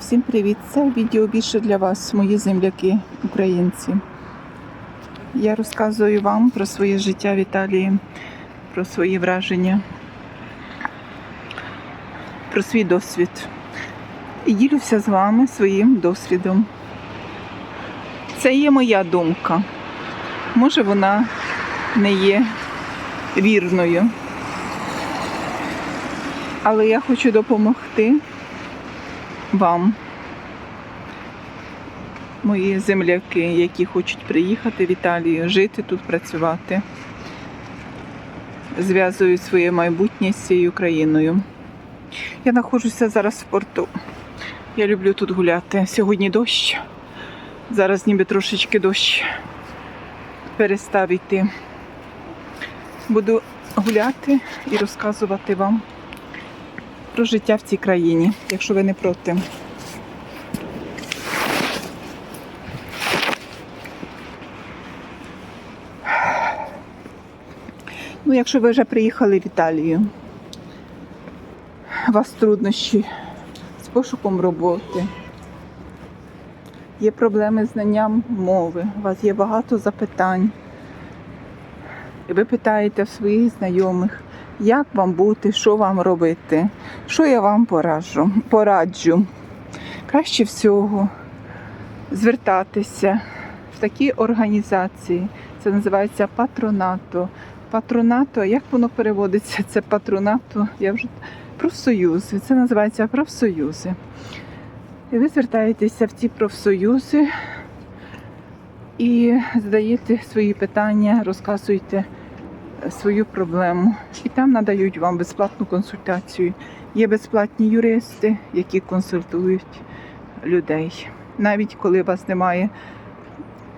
Всім привіт! Це відео більше для вас, мої земляки, українці. Я розказую вам про своє життя в Італії, про свої враження, про свій досвід. І ділюся з вами своїм досвідом. Це є моя думка. Може, вона не є вірною. Але я хочу допомогти вам, мої земляки, які хочуть приїхати в Італію, жити тут, працювати, зв'язують своє майбутнє з цією країною. Я знаходжуся зараз в порту. Я люблю тут гуляти. Сьогодні дощ. Зараз ніби трошечки дощ перестав йти. Буду гуляти і розказувати вам про життя в цій країні, якщо ви не проти. Ну, якщо ви вже приїхали в Італію, у вас труднощі з пошуком роботи, є проблеми з знанням мови, у вас є багато запитань. І ви питаєте в своїх знайомих, як вам бути, що вам робити, що я вам пораджу. пораджу. Краще всього звертатися в такі організації. Це називається патронато. Патронато, як воно переводиться? Це патронато, я вже профсоюзи. Це називається профсоюзи. І ви звертаєтеся в ці профсоюзи і задаєте свої питання, розказуєте свою проблему. І там надають вам безплатну консультацію. Є безплатні юристи, які консультують людей. Навіть коли у вас немає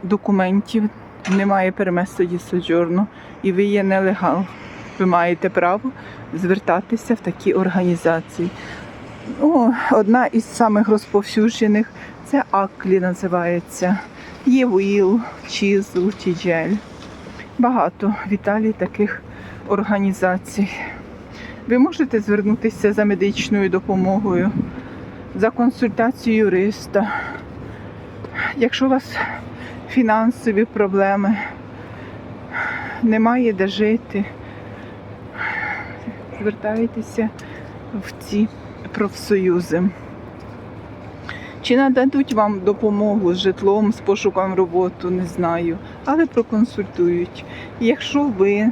документів, немає перемесу ді соджорну, і ви є нелегал, ви маєте право звертатися в такі організації. О, одна із самих розповсюджених це Аклі називається. Є ВІЛ, Чізл, Тіджель. Багато в Італії таких організацій. Ви можете звернутися за медичною допомогою, за консультацією юриста. Якщо у вас фінансові проблеми, немає де жити, звертайтеся в ці профсоюзи. Чи нададуть вам допомогу з житлом, з пошуком роботи, не знаю, але проконсультують. Якщо ви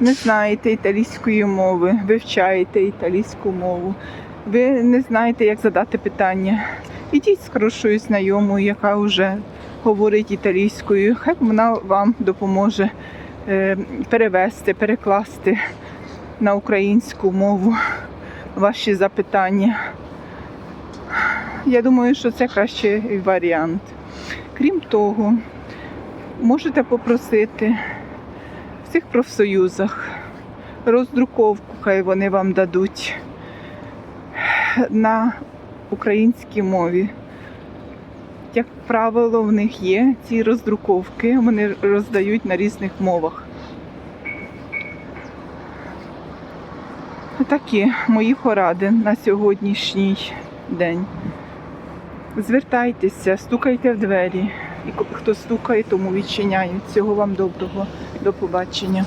не знаєте італійської мови, вивчаєте італійську мову, ви не знаєте, як задати питання, ідіть з хорошою знайомою, яка вже говорить італійською, хай вона вам допоможе е, перевести, перекласти на українську мову ваші запитання. Я думаю, що це кращий варіант. Крім того, можете попросити в цих профсоюзах роздруковку, хай вони вам дадуть на українській мові. Як правило, в них є ці роздруковки, вони роздають на різних мовах. Такі мої поради на сьогоднішній день. Звертайтеся, стукайте в двері. І хто стукає, тому відчиняють. Всього вам доброго. До побачення.